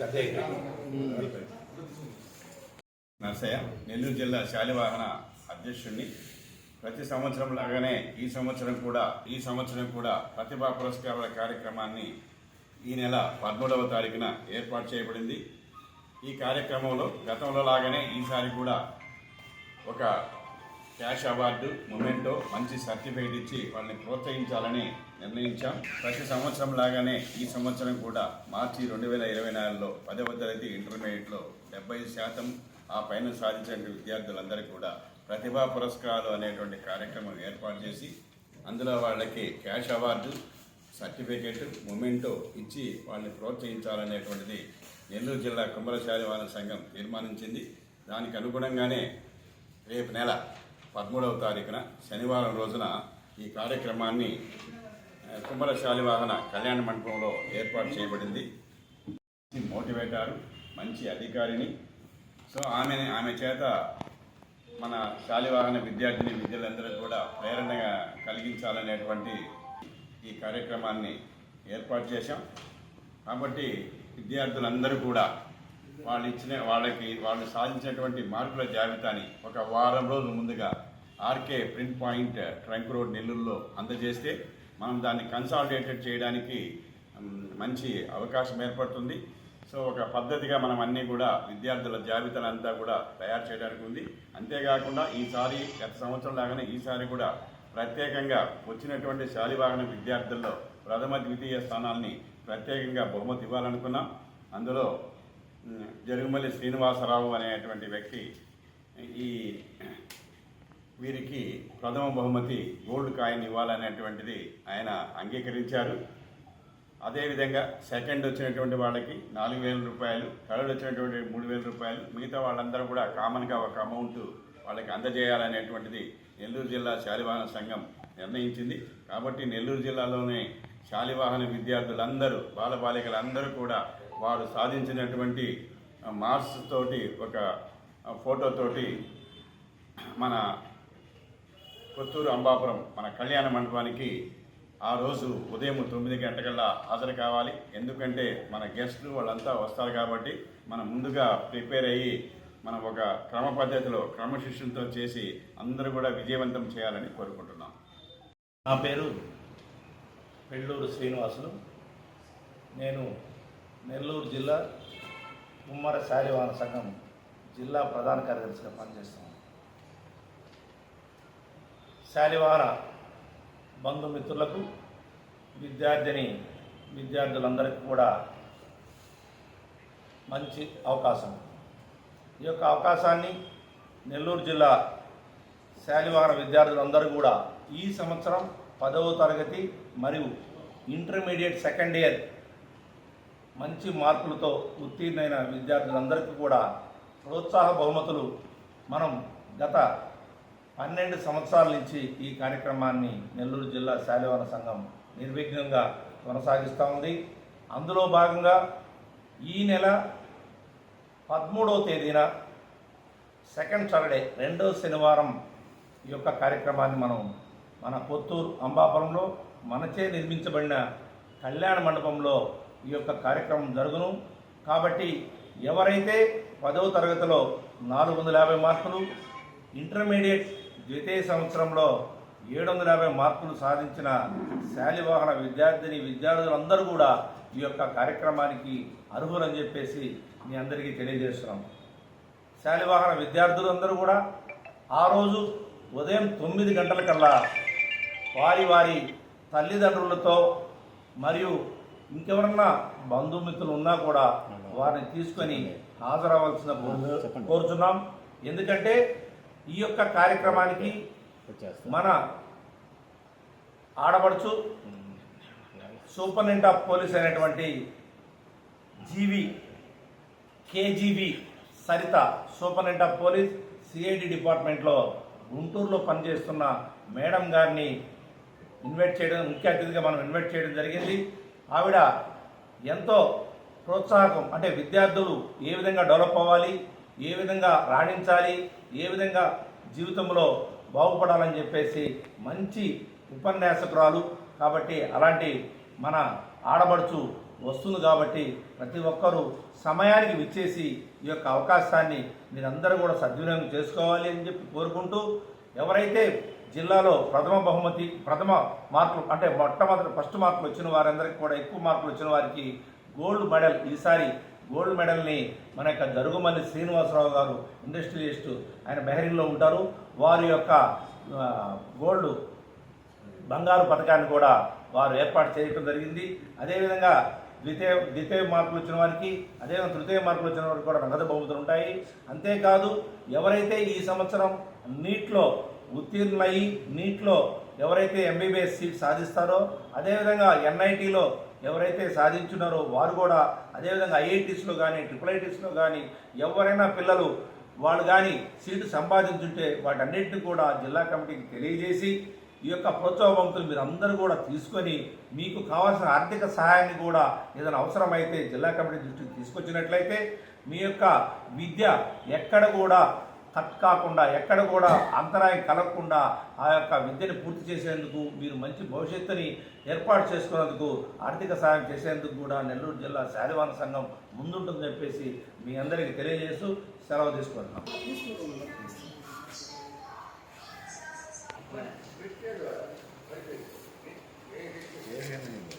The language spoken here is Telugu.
నరసయ్య నర్సయ్య నెల్లూరు జిల్లా శాలివాహన అధ్యక్షుడిని ప్రతి సంవత్సరం లాగానే ఈ సంవత్సరం కూడా ఈ సంవత్సరం కూడా ప్రతిభా పురస్కారాల కార్యక్రమాన్ని ఈ నెల పదమూడవ తారీఖున ఏర్పాటు చేయబడింది. ఈ కార్యక్రమంలో గతంలో లాగానే ఈసారి కూడా ఒక క్యాష్ అవార్డు మొమెంటో మంచి సర్టిఫికేట్ ఇచ్చి వాళ్ళని ప్రోత్సహించాలని నిర్ణయించాం. ప్రతి సంవత్సరం లాగానే ఈ సంవత్సరం కూడా మార్చి రెండు వేల ఇరవై నాలుగులో పదవ తరగతి ఇంటర్మీడియట్లో డెబ్బై శాతం ఆ పైన సాధించిన విద్యార్థులందరికీ కూడా ప్రతిభా పురస్కారాలు అనేటువంటి కార్యక్రమం ఏర్పాటు చేసి అందులో వాళ్ళకి క్యాష్ అవార్డు సర్టిఫికేట్ మొమెంటో ఇచ్చి వాళ్ళని ప్రోత్సహించాలనేటువంటిది నెల్లూరు జిల్లా కుమ్మరశాలివాన సంఘం తీర్మానించింది. దానికి అనుగుణంగానే రేపు నెల పదమూడవ తారీఖున శనివారం రోజున ఈ కార్యక్రమాన్ని కుమ్మర శాలివాహన కళ్యాణ మండపంలో ఏర్పాటు చేయబడింది. మోటివేటారు మంచి అధికారిని. సో ఆమె ఆమె చేత మన శాలివాహన విద్యార్థిని విద్యలందరూ కూడా ప్రేరణగా కలిగించాలనేటువంటి ఈ కార్యక్రమాన్ని ఏర్పాటు చేశాం. కాబట్టి విద్యార్థులందరూ కూడా వాళ్ళు ఇచ్చిన వాళ్ళకి వాళ్ళు సాధించినటువంటి మార్కుల జాబితాని ఒక వారం రోజుల ముందుగా RK print point trunk road నెల్లూరులో అందజేస్తే మనం దాన్ని కన్సాలిడేటెడ్ చేయడానికి మంచి అవకాశం ఏర్పడుతుంది. సో ఒక పద్ధతిగా మనం అన్నీ కూడా విద్యార్థుల జాబితాలంతా కూడా తయారు చేయడానికి ఉంది. అంతేకాకుండా ఈసారి గత సంవత్సరం లాగానే ఈసారి కూడా ప్రత్యేకంగా వచ్చినటువంటి శాలివాహన విద్యార్థుల్లో ప్రథమ ద్వితీయ స్థానాల్ని ప్రత్యేకంగా బహుమతి ఇవ్వాలనుకున్నాం. అందులో జరుగుమల్లి శ్రీనివాసరావు అనేటువంటి వ్యక్తి ఈ వీరికి ప్రథమ బహుమతి గోల్డ్ కాయిన్ ఇవ్వాలనేటువంటిది ఆయన అంగీకరించారు. అదేవిధంగా సెకండ్ వచ్చినటువంటి వాళ్ళకి నాలుగు వేల రూపాయలు థర్డ్ వచ్చినటువంటి మూడు వేల రూపాయలు మిగతా వాళ్ళందరూ కూడా కామన్గా ఒక అమౌంట్ వాళ్ళకి అందజేయాలనేటువంటిది నెల్లూరు జిల్లా శాలివాహన సంఘం నిర్ణయించింది. కాబట్టి నెల్లూరు జిల్లాలోనే శాలివాహన విద్యార్థులందరూ బాలబాలికలందరూ కూడా వారు సాధించినటువంటి మార్క్స్ తోటి ఒక ఫోటోతోటి మన కొత్తూరు అంబాపురం మన కళ్యాణ మండపానికి ఆ రోజు ఉదయం తొమ్మిది గంటకల్లా హాజరు కావాలి. ఎందుకంటే మన గెస్టులు వాళ్ళంతా వస్తారు కాబట్టి మనం ముందుగా ప్రిపేర్ అయ్యి మనం ఒక క్రమ పద్ధతిలో క్రమశిక్షణతో చేసి అందరూ కూడా విజయవంతం చేయాలని కోరుకుంటున్నాం. నా పేరు పెళ్ళూరు శ్రీనివాసులు. నేను నెల్లూరు జిల్లా ఉమ్మర శాలివాన సంఘం జిల్లా ప్రధాన కార్యదర్శిగా పనిచేస్తున్నాను. శాలివాన బంధుమిత్రులకు విద్యార్థిని విద్యార్థులందరికీ కూడా మంచి అవకాశం. ఈ యొక్క అవకాశాన్ని నెల్లూరు జిల్లా శాలివాహన విద్యార్థులందరూ కూడా ఈ సంవత్సరం పదవ తరగతి మరియు ఇంటర్మీడియట్ సెకండ్ ఇయర్ మంచి మార్కులతో ఉత్తీర్ణైన విద్యార్థులందరికీ కూడా ప్రోత్సాహ బహుమతులు మనం గత పన్నెండు సంవత్సరాల నుంచి ఈ కార్యక్రమాన్ని నెల్లూరు జిల్లా శాలివాన సంఘం నిర్విఘ్నంగా కొనసాగిస్తూ ఉంది. అందులో భాగంగా ఈ నెల పదమూడవ తేదీన సెకండ్ సాటర్డే రెండవ శనివారం ఈ యొక్క కార్యక్రమాన్ని మనం మన కొత్తూరు అంబాపురంలో మనచే నిర్మించబడిన కళ్యాణ మండపంలో ఈ యొక్క కార్యక్రమం జరుగును. కాబట్టి ఎవరైతే పదవ తరగతిలో నాలుగు వందల యాభై మార్కులు ఇంటర్మీడియట్ ద్వితీయ సంవత్సరంలో ఏడు వందల యాభై మార్కులు సాధించిన శాలివాహన విద్యార్థిని విద్యార్థులందరూ కూడా ఈ యొక్క కార్యక్రమానికి అర్హులని చెప్పేసి మీ అందరికీ తెలియజేస్తున్నాం. శాలివాహన విద్యార్థులందరూ కూడా ఆ రోజు ఉదయం తొమ్మిది గంటలకల్లా వారి వారి తల్లిదండ్రులతో మరియు ఇంకెవరన్నా బంధుమిత్రులు ఉన్నా కూడా వారిని తీసుకొని హాజరవ్వాల్సిన కోరుచున్నాం. ఎందుకంటే ఈ యొక్క కార్యక్రమానికి మన ఆడపడుచు సూపరింటెండెంట్ ఆఫ్ పోలీస్ అయినటువంటి GV KGB Saritha superintendent of police CID డిపార్ట్మెంట్లో గుంటూరులో పనిచేస్తున్న మేడం గారిని ఇన్వైట్ చేయడం ముఖ్య అతిథిగా మనం ఇన్వైట్ చేయడం జరిగింది. ఆవిడ ఎంతో ప్రోత్సాహకం అంటే విద్యార్థులు ఏ విధంగా డెవలప్ అవ్వాలి ఏ విధంగా రాణించాలి ఏ విధంగా జీవితంలో బాగుపడాలని చెప్పేసి మంచి ఉపన్యాసకురాలు కాబట్టి అలాంటి మన ఆడబడుచు వస్తుంది కాబట్టి ప్రతి ఒక్కరూ సమయానికి విచ్చేసి ఈ యొక్క అవకాశాన్ని మీరందరూ కూడా సద్వినియోగం చేసుకోవాలి అని చెప్పి కోరుకుంటూ ఎవరైతే జిల్లాలో ప్రథమ బహుమతి ప్రథమ మార్కులు అంటే మొట్టమొదటి ఫస్ట్ మార్కులు వచ్చిన వారందరికీ కూడా ఎక్కువ మార్కులు వచ్చిన వారికి గోల్డ్ మెడల్ ఈసారి గోల్డ్ మెడల్ని మన యొక్క జరుగుమల్లి శ్రీనివాసరావు గారు ఇండస్ట్రియలిస్ట్ ఆయన బెహరీన్లో ఉంటారు. వారి యొక్క గోల్డ్ బంగారు పథకాన్ని కూడా వారు ఏర్పాటు చేయడం జరిగింది. అదేవిధంగా ద్వితీయ ద్వితీయ మార్కులు వచ్చిన వారికి అదేవిధంగా తృతీయ మార్కులు వచ్చిన వారికి కూడా నగదు బహుమతులు ఉంటాయి. అంతేకాదు ఎవరైతే ఈ సంవత్సరం నీట్లో ఉత్తీర్ణులయ్యి నీట్లో ఎవరైతే ఎంబీబీఎస్ సీట్ సాధిస్తారో అదేవిధంగా ఎన్ఐటీలో ఎవరైతే సాధించున్నారో వారు కూడా అదేవిధంగా ఐఐటీస్లో కానీ ట్రిపుల్ ఐటీస్లో కానీ ఎవరైనా పిల్లలు వాళ్ళు కానీ సీటు సంపాదించుంటే వాటన్నిటిని కూడా జిల్లా కమిటీకి తెలియజేసి ఈ యొక్క ప్రోత్సాహవంతులు మీరు అందరూ కూడా తీసుకొని మీకు కావాల్సిన ఆర్థిక సహాయాన్ని కూడా ఏదైనా అవసరమైతే జిల్లా కమిటీ దృష్టికి తీసుకొచ్చినట్లయితే మీ యొక్క విద్య ఎక్కడ కూడా కట్ కాకుండా ఎక్కడ కూడా అంతరాయం కలగకుండా ఆ యొక్క విద్యను పూర్తి చేసేందుకు మీరు మంచి భవిష్యత్తుని ఏర్పాటు చేసుకునేందుకు ఆర్థిక సాయం చేసేందుకు కూడా నెల్లూరు జిల్లా శాలివాన సంఘం ముందుంటుందని చెప్పేసి మీ అందరికీ తెలియజేస్తూ సెలవు తీసుకుంటున్నాం. ఏమేమి